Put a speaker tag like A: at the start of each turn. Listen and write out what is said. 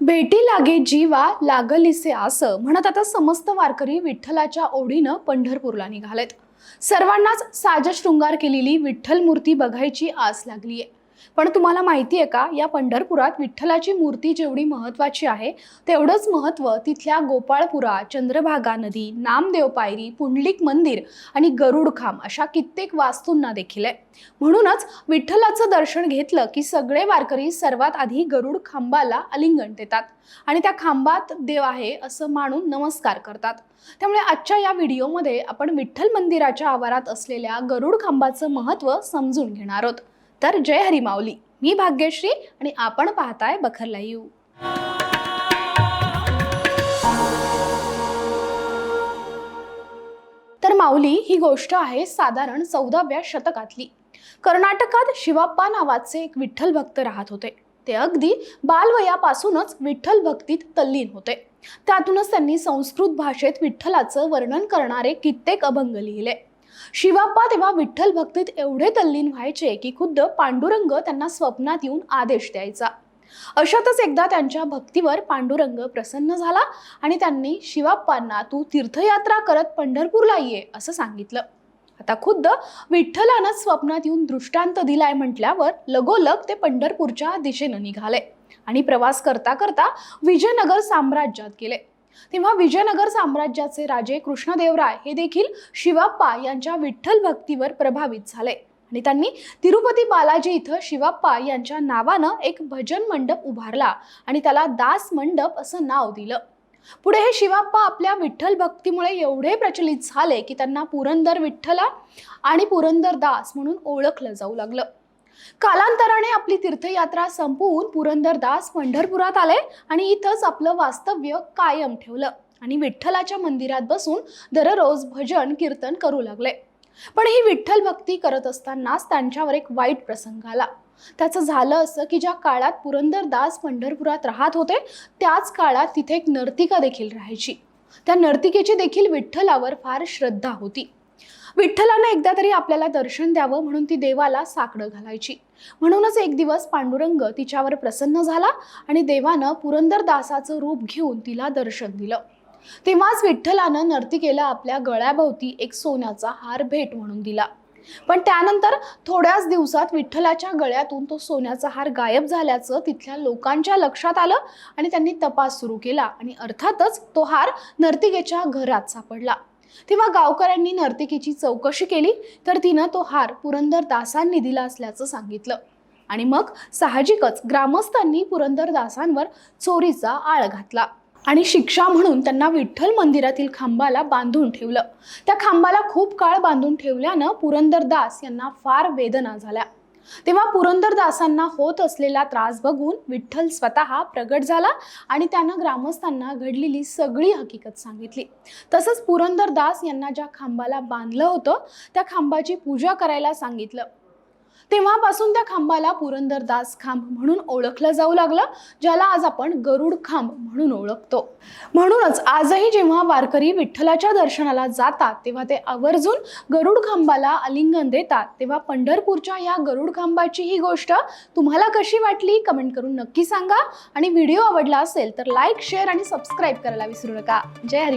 A: भेटी लागे जीवा लागलिसे असं म्हणत आता समस्त वारकरी विठ्ठलाच्या ओढीनं पंढरपूरला निघालेत. सर्वांनाच साज शृंगार केलेली विठ्ठल मूर्ती बघायची आस लागली आहे पण तुम्हाला माहिती आहे का या पंढरपुरात विठ्ठलाची मूर्ती जेवढी महत्वाची आहे तेवढंच महत्त्व तिथल्या गोपाळपुरा चंद्रभागा नदी नामदेव पायरी पुंडलिक मंदिर आणि गरुडखाम अशा कित्येक वास्तूंना देखील आहे. म्हणूनच विठ्ठलाचं दर्शन घेतलं की सगळे वारकरी सर्वात आधी गरुड खांबाला अलिंगण देतात आणि त्या खांबात देव आहे असं मानून नमस्कार करतात. त्यामुळे आजच्या या व्हिडिओमध्ये आपण विठ्ठल मंदिराच्या आवारात असलेल्या गरुड खांबाचं महत्त्व समजून घेणार आहोत. तर जय हरी माऊली. मी भाग्यश्री आणि आपण पाहताय बखर लाईव्ह. तर माऊली ही गोष्ट आहे साधारण चौदाव्या शतकातली. कर्नाटकात शिवाप्पा नावाचे एक विठ्ठल भक्त राहत होते. ते अगदी बालवयापासूनच विठ्ठल भक्तीत तल्लीन होते. त्यातूनच त्यांनी संस्कृत भाषेत विठ्ठलाचं वर्णन करणारे कित्येक अभंग लिहिले. शिवाप्पा तेव्हा विठ्ठल भक्तीत एवढे तल्लीन व्हायचे की खुद्द पांडुरंग त्यांना स्वप्नात येऊन आदेश द्यायचा. अशातच एकदा त्यांच्या भक्तीवर पांडुरंग प्रसन्न झाला आणि त्यांनी शिवाप्पांना तू तीर्थयात्रा करत पंढरपूरला ये असं सांगितलं. आता खुद्द विठ्ठलानं स्वप्नात येऊन दृष्टांत दिलाय म्हटल्यावर लगोलग ते पंढरपूरच्या दिशेनं निघाले आणि प्रवास करता करता विजयनगर साम्राज्यात गेले. तेव्हा विजयनगर साम्राज्याचे राजे कृष्णदेवराय हे देखील शिवाप्पा यांच्या विठ्ठल भक्तीवर प्रभावित झाले. आणि त्यांनी तिरुपती बालाजी इथं शिवाप्पा यांच्या नावानं एक भजन मंडप उभारला आणि त्याला दास मंडप असं नाव दिलं. पुढे हे शिवाप्पा आपल्या विठ्ठल भक्तीमुळे एवढे प्रचलित झाले की त्यांना पुरंदर विठ्ठला आणि पुरंदर दास म्हणून ओळखलं जाऊ लागलं. कालांतराने आपली तीर्थयात्रा संपवून पुरंदरदास पंढरपुरात आले आणि इथंच आपलं वास्तव्य कायम ठेवलं आणि विठ्ठलाच्या मंदिरात बसून दररोज भजन कीर्तन करू लागले. पण ही विठ्ठल भक्ती करत असतानाच त्यांच्यावर एक वाईट प्रसंग आला. त्याचं झालं असं की ज्या काळात पुरंदरदास पंढरपुरात राहत होते त्याच काळात तिथे एक नर्तिका देखील राहायची. त्या नर्तिकेची देखील विठ्ठलावर फार श्रद्धा होती. विठ्ठलानं एकदा तरी आपल्याला दर्शन द्यावं म्हणून ती देवाला साकडं घालायची. म्हणूनच एक दिवस पांडुरंग तिच्यावर प्रसन्न झाला आणि देवानं पुरंदरदासाचं रूप घेऊन तिला दर्शन दिलं. तेव्हाच विठ्ठलानं नर्तिकेला आपल्या गळ्याभोवती एक सोन्याचा हार भेट म्हणून दिला. पण त्यानंतर थोड्याच दिवसात विठ्ठलाच्या गळ्यातून तो सोन्याचा हार गायब झाल्याचं तिथल्या लोकांच्या लक्षात आलं आणि त्यांनी तपास सुरू केला आणि अर्थातच तो हार नर्तिकेच्या घरात सापडला. तेव्हा गावकऱ्यांनी नर्तिकेची चौकशी केली तर तिनं तो हार पुरंदर दासांनी दिला असल्याचं सांगितलं. आणि मग साहजिकच ग्रामस्थांनी पुरंदर दासांवर चोरीचा आळ घातला. आणि शिक्षा म्हणून त्यांना विठ्ठल मंदिरातील खांबाला बांधून ठेवलं. त्या खांबाला खूप काळ बांधून ठेवल्यानं पुरंदरदास यांना फार वेदना झाल्या. तेव्हा पुरंदरदासांना होत असलेला त्रास बघून विठ्ठल स्वतः प्रगट झाला आणि त्यानं ग्रामस्थांना घडलेली सगळी हकीकत सांगितली. तसंच पुरंदरदास यांना ज्या खांबाला बांधलं होतं त्या खांबाची पूजा करायला सांगितलं. तेव्हापासून त्या खांबाला पुरंदरदास खांब म्हणून ओळखलं जाऊ लागलं ज्याला आज आपण गरुड खांब म्हणून ओळखतो. म्हणूनच आजही जेव्हा वारकरी विठ्ठलाच्या दर्शनाला जातात तेव्हा ते आवर्जून गरुड खांबाला आलिंगन देतात. तेव्हा पंढरपूरच्या या गरुड खांबाची ही गोष्ट तुम्हाला कशी वाटली कमेंट करून नक्की सांगा. आणि व्हिडिओ आवडला असेल तर लाईक शेअर आणि सबस्क्राईब करायला विसरू नका. जय हरी